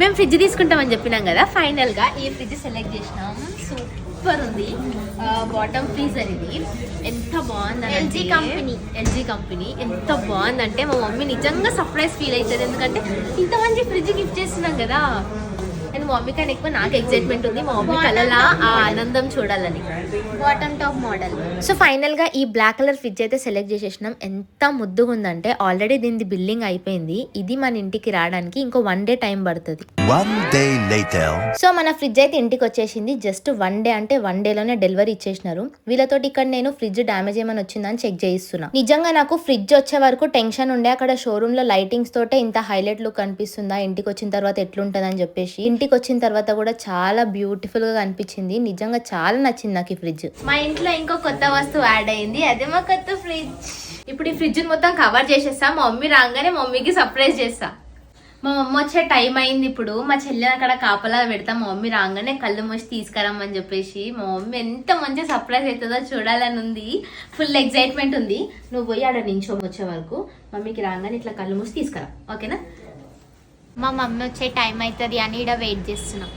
మేము ఫ్రిడ్జ్ తీసుకుంటామని చెప్పినాం కదా ఫైనల్గా ఈ ఫ్రిడ్జ్ సెలెక్ట్ చేసినాం. సూపర్ ఉంది. బాటమ్ ఫ్రీజర్ ఇది. ఎంత బాగుంది LG company. LG company. ఎంత బాగుందంటే మా మమ్మీ నిజంగా సర్ప్రైజ్ ఫీల్ అవుతుంది. ఎందుకంటే ఇంత మంచి ఫ్రిడ్జ్ గిఫ్ట్ చేస్తున్నాం కదా. అండ్ మా మమ్మీ కన్నా ఎక్కువ నాకు ఎక్సైట్మెంట్ ఉంది. మా మమ్మీ కలలా ఆ ఆనందం చూడాలని. బాటమ్ టాప్ మోడల్ సో ఫైనల్గా ఈ బ్లాక్ కలర్ ఫ్రిడ్జ్ అయితే సెలెక్ట్ చేసేసినాం. ఎంత ముద్దుగా ఉందంటే ఆల్రెడీ దీనిది బిల్డింగ్ అయిపోయింది. ఇది మన ఇంటికి రావడానికి ఇంకో వన్ డే టైం పడుతుంది. సో మన ఫ్రిడ్జ్ అయితే ఇంటికి వచ్చేసింది. జస్ట్ వన్ డే అంటే వన్ డేలోనే డెలివరీ ఇచ్చేసినారు. వీళ్ళతోటి ఇక్కడ నేను ఫ్రిడ్జ్ డ్యామేజ్ ఏమైనా వచ్చిందని చెక్ చేయిస్తున్నా. నిజంగా నాకు ఫ్రిడ్జ్ వచ్చే వరకు టెన్షన్ ఉండే అక్కడ షోరూమ్లో లైటింగ్స్ తోటే ఇంత హైలైట్ లుక్ కనిపిస్తుందా ఇంటికి వచ్చిన తర్వాత ఎట్లుంటదని చెప్పేసి. ఇంటికి వచ్చిన తర్వాత కూడా చాలా బ్యూటిఫుల్గా కనిపించింది. నిజంగా చాలా నచ్చింది నాకు ఈ ఫ్రిడ్జ్. మా ఇంట్లో ఇంకో కొత్త వస్తువు యాడ్ అయింది. అదే మా కొత్త ఫ్రిడ్జ్. ఇప్పుడు ఈ ఫ్రిడ్జ్ మొత్తం కవర్ చేసేస్తా. మా మమ్మీ రాగానే మమ్మీకి సర్ప్రైజ్ చేస్తా. మా మమ్మీ వచ్చే టైం అయింది ఇప్పుడు. మా చెల్లెని అక్కడ కాపలా పెడతా. మా మమ్మీ రాగానే కళ్ళు మూసి తీసుకురమ్మని చెప్పేసి మా మమ్మీ ఎంత మంచి సర్ప్రైజ్ అవుతుందో చూడాలని ఉంది. ఫుల్ ఎక్సైట్మెంట్ ఉంది. నువ్వు పోయి ఆడ నించో వచ్చే వరకు. మమ్మీకి రాగానే ఇట్లా కళ్ళు మూసి తీసుకురా. ఓకేనా? మా మమ్మీ వచ్చే టైం అవుతుంది అని ఈడ వెయిట్ చేస్తున్నాం.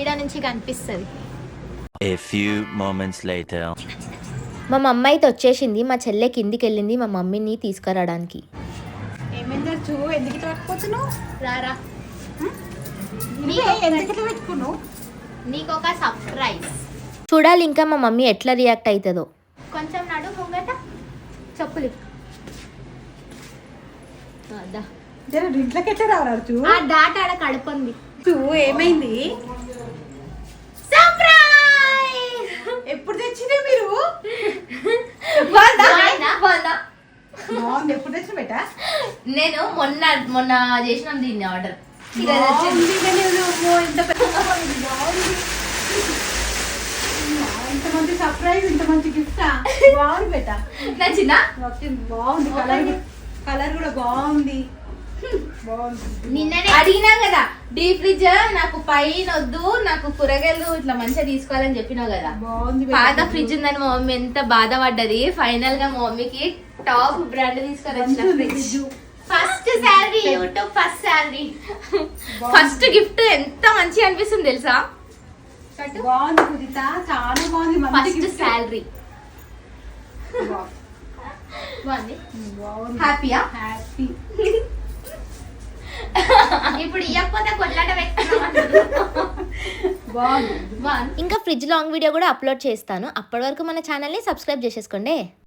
ఈడ నుంచి కనిపిస్తుంది. A few moments later. మా మమ్మ అయితే వచ్చేసింది మా చెల్లె కిందికి వెళ్ళింది మా మమ్మీని తీసుకురావడానికి. ఏమైంది ఎందుకు రారా. ఎందుకు పెట్టుకున్నావు? నీకు ఒక సర్ప్రైజ్ చూడాలి ఇంకా మా మమ్మీ ఎట్లా రియాక్ట్ అవుతుందో. కొంచెం నడు ముంగట చెప్పులు. జర ఇంట్లోకి ఎట్లా రావాలి చూ ఆ డాట్ ఆడ కడుపుంది. చూ ఏమైంది? సర్ప్రైజ్! ఎప్పుడు తెచ్చినా మీరు? బాగుంది? ఎప్పుడు తెచ్చిన బేట? నేను మొన్న మొన్న చేసిన దీన్ని ఆర్డర్ ఇంత మంచి సర్ప్రైజ్ ఇంత మంచి గిఫ్ట్ బాగుంది బేట. నచ్చిందా? బాగుంది. కలర్ కలర్ కూడా బాగుంది. అడిగినా కదా డీ ఫ్రిడ్జ్ నాకు పైన వద్దు నాకు కూరగాయలు ఇట్లా మంచిగా తీసుకోవాలని చెప్పినావు కదా. పాత ఫ్రిడ్జ్ ఉందని మా మమ్మీ ఎంత బాధపడ్డది. ఫైనల్గా మా మమ్మీకి టాప్ బ్రాండ్ తీసుకొని వచ్చిన fridge. First salary YouTube first salary first gift ఎంత మంచిగా అనిపిస్తుంది తెలుసా? బాగుంది పూజిత చాలా బాగుంది. మంచి ఫస్ట్. శాలరీ బాగుంది. హ్యాపీయా హ్యాపీ ఇప్పుడు ఇవ్వకపోతే కొట్లాట ఇంకా ఫ్రిడ్జ్ లాంగ్ వీడియో కూడా అప్లోడ్ చేస్తాను. అప్పటి వరకు మన ఛానల్ని సబ్స్క్రైబ్ చేసేసుకోండి.